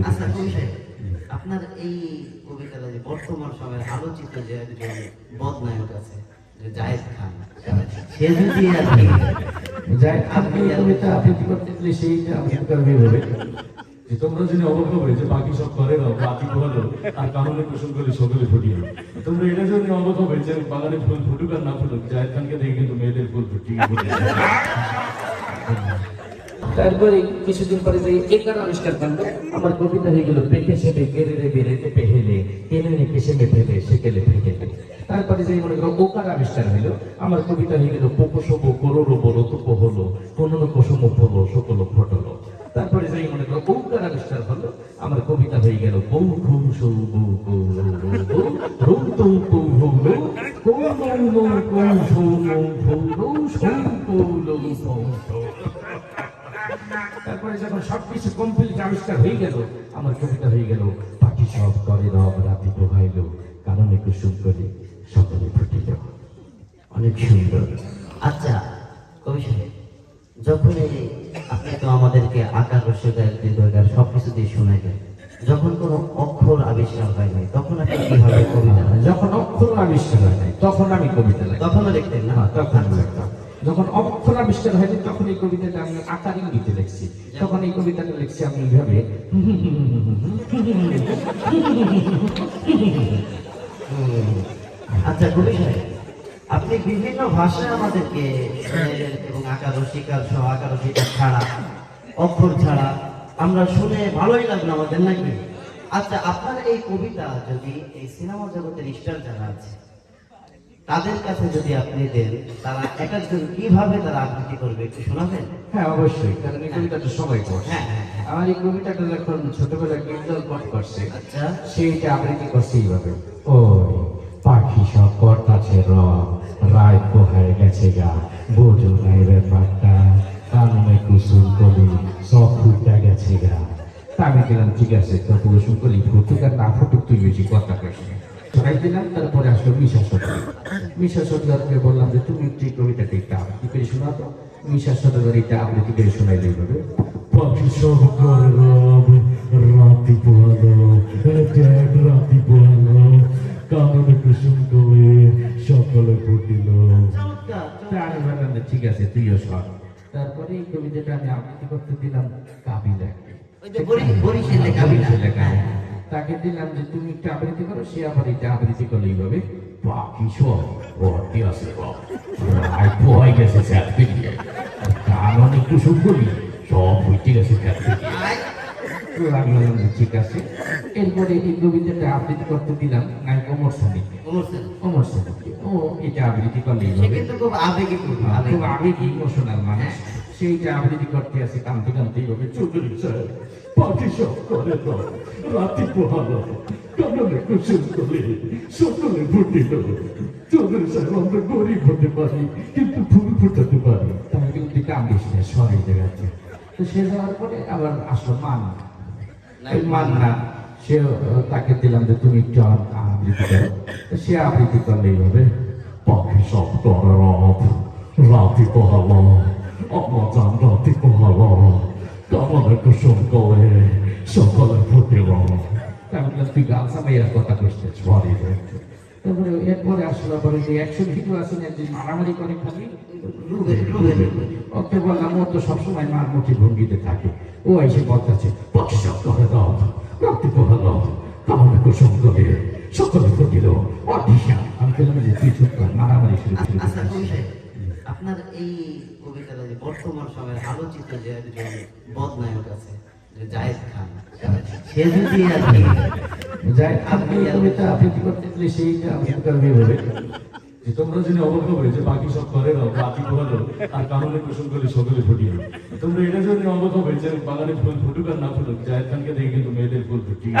আচ্ছা সাহেব, আপনার এই কবিতাটা যে বর্তমান সময়ের আলোচিত যে একজন বদনায়ক আছে যে জায়েদ খান সে যদি আর কি আপনি কবিতা আবৃত্তি করতে গেলে সেইটা আবৃত্তি করবে হবে যে তোমরা জেনে অবাক হবে যে বাকি সব করে না বাকি ভালো আর কারণে কুসুম করে সকলে ফুটিয়ে তোমরা এটা জন্য অবাক হবে যে বাগানে ফুল ফুটুক আর না ফুটুক জাহেদ খানকে দেখে কিন্তু মেয়েদের ফুল ফুটিয়ে। তারপরে কিছুদিন পরে যে একার আবিষ্কার করল, আমার কবিতা হয়ে গেল, পেটে সেটে, কেড়ে রে বেড়েতে পেহেলে, কেনে নে কেসে মে ফেলে সেকেলে ফেকেলে তারপরে যে মনে করো ওকার আবিষ্কার হইল, আমার কবিতা হয়ে গেল পোকোসব করোরো বলো তুপ হলো কোনো কোসম হলো সকল ফটলো। তারপরে যে মনে করো ওকার আবিষ্কার হলো, আমার কবিতা হয়ে গেল বউ খুম সৌ বউ কৌ রৌ বৌ তৌ কৌ হৌ তারপরে যখন সবকিছু কমপ্লিট আবিষ্কার হয়ে গেল আমার কবিতা হয়ে গেল পাখি সব করে রব রাতি পোহাইল কারণে কুসুম করে সকলে ফুটিল। অনেক সুন্দর। আচ্ছা কবি সাহেব যখন এই আপনি তো আমাদেরকে আকার রসগার দীর্ঘগার সব কিছু দিয়ে শোনাইলেন যখন কোনো অক্ষর আবিষ্কার হয় নাই তখন আপনি কীভাবে কবিতা যখন অক্ষর আবিষ্কার হয় নাই তখন আমি কবিতা তখনও লিখতেন না? হ্যাঁ, তখন লিখতাম। যখন অক্ষর আবিষ্কার হয়নি তখন এই কবিতাটা আমি আকার ইঙ্গিতে লিখছি। তখন এই কবিতাটা লিখছি আমি এইভাবে। আচ্ছা কবি আপনি বিভিন্ন ভাষায় আমাদেরকে এবং আকার রসিকার সহ আকার রসিকার ছাড়া, অক্ষর ছাড়া আমরা শুনে ভালোই লাগল আমাদের নাকি? আচ্ছা আপনার এই কবিতা যদি এই সিনেমা জগতের স্টার যারা আছে তাদের কাছে যদি আপনি দেন তারা এক একজন কীভাবে তারা আবৃত্তি করবে একটু শোনাবেন? হ্যাঁ অবশ্যই কারণ এই কবিতাটা সবাই পড়ে। হ্যাঁ, হ্যাঁ, হ্যাঁ। আমার এই কবিতাটা যখন ছোটবেলায় গির্দল পাঠ করছে আচ্ছা। সেইটা আবৃত্তি করছে এইভাবে। ওই পাখি সব কর্তাছে রব রায় পোহায় গেছে গা বোঝো নাই ব্যাপারটা কাননে কুসুম কলি সব ফুটটা গেছে গা। তা আমি গেলাম ঠিক আছে তো কুসুম কলি ফুটুক আর না ফুটুক তুই বেশি কথা কইস শোনাই দিলাম তারপরে আসলো মিশা সরকার। মিশা সরকারকে বললাম যে তুমি একটু কবিতাটা একটু আবৃত্তি করে শোনা তো। মিশা সরকার এটা আবৃত্তি করে শোনাই দিবে পাখি সব করে রব রাতি পোহালো রাতি পোহালো কুসুম সকলে ফুটিল। যে ঠিক আছে তুইও সর তারপরে এই কবিতাটা আমি আবৃত্তি করতে দিলাম কাবিলাকে ওই যে বরি- বরিশালে কাবিলা। তাকে দিলাম যে তুমি একটু আবৃত্তি করো সে আবার এটা আবৃত্তি করলে এইভাবে। পাখি সব ভর্তি আছে বাপ আয় গেছে স্যার পেরিয়ে কান অনেক কুসুম করি সব হইতে গেছে ঠিক আছে। এরপরে এই কবিতাটা আবৃত্তি করতে দিলাম নায়ক অমর স্যার অমর সানিকে। ও এটা আবৃত্তি করলে কিন্তু খুব আবেগী কবি, খুব আবেগী। ইমোশনাল মানুষ। সেইটা আবৃত্তি করতে আছে কানতে কানতে এইভাবে চৌধুরী স্যার। পাখি সব করে রব রাতি পোহালো কারণে কুসুম করে সকলে ফুটিল চৌধুরী সাহেব আমরা গরিব হতে পারি কিন্তু ফুল ফুটাতে পারি। তাহলে কিন্তু কান্দিস না সরে জায়গাতে তো সে যাওয়ার পরে আবার আসলো মান এই মান্না। সে তাকে দিলাম যে তুমি একটু আবৃত্তি করো। সে আবৃত্তি করলে এইভাবে পাখি সব করে রব রাতি পোহালো। অমজান রাতি পোহালো কারণে কুসুম করে সকলে ফুটিল বললাম, তুই গান সামাইয়ার কথা করছিস সরি তারপরে এরপরে আসলো ওই যে একশো ভিডিও আছে না মারামারি করে খালি। ওকে বললাম ও তো সবসময় মার মুখে ভঙ্গিতে থাকে ও এসে বলতেছে সব করে রব রাতি পোহালো কারণে কুসুম করে সকলে ফুটিল অডিশন আমি বললাম যে তুই চুপ কর মারামারি শুরু করে আচ্ছা কবি দিয়েছিস। সাহেব, আপনার এই কবিতাটা যে বর্তমান সময়ের আলোচিত যে একজন বদনায়ক আছে যে জায়েদ খান সে যদি আর কি আপনি কবিতা আবৃত্তি করতে গেলে সেইটা আবৃত্তি করবে হবে যে তোমরা জেনে হবে যে বাকি সব করে আর কারণে কুসুম করে সকলে ফুটিয়ে তোমরা এটা জন্য বাগানে ফুল ফুটুক আর না ফুটুক জাহেদ খানকে দেখে কিন্তু মেয়েদের ফুল ফুটিয়ে